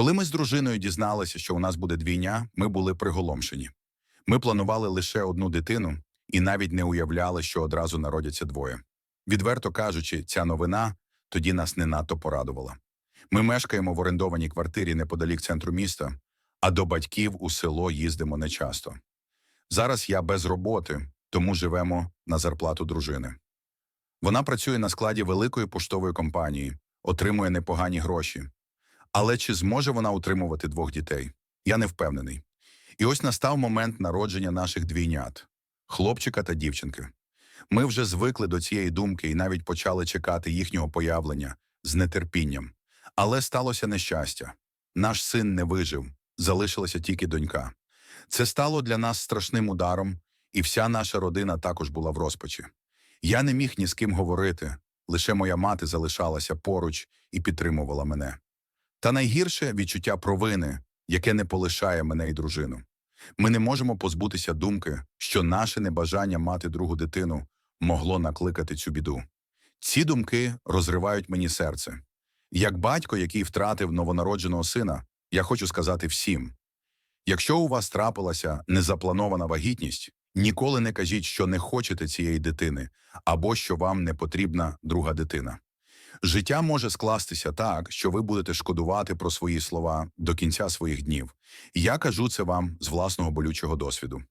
Коли ми з дружиною дізналися, що у нас буде двійня, ми були приголомшені. Ми планували лише одну дитину і навіть не уявляли, що одразу народяться двоє. Відверто кажучи, ця новина тоді нас не надто порадувала. Ми мешкаємо в орендованій квартирі неподалік центру міста, а до батьків у село їздимо нечасто. Зараз я без роботи, тому живемо на зарплату дружини. Вона працює на складі великої поштової компанії, отримує непогані гроші. Але чи зможе вона утримувати двох дітей? Я не впевнений. І ось настав момент народження наших двійнят хлопчика та дівчинки. Ми вже звикли до цієї думки і навіть почали чекати їхнього появлення з нетерпінням. Але сталося нещастя. Наш син не вижив, залишилася тільки донька. Це стало для нас страшним ударом, і вся наша родина також була в розпачі. Я не міг ні з ким говорити, лише моя мати залишалася поруч і підтримувала мене. Та найгірше відчуття провини, яке не полишає мене і дружину. Ми не можемо позбутися думки, що наше небажання мати другу дитину могло накликати цю біду. Ці думки розривають мені серце. Як батько, який втратив новонародженого сина, я хочу сказати всім: якщо у вас трапилася незапланована вагітність, ніколи не кажіть, що не хочете цієї дитини або що вам не потрібна друга дитина. Життя може скластися так, що ви будете шкодувати про свої слова до кінця своїх днів. Я кажу це вам з власного болючого досвіду.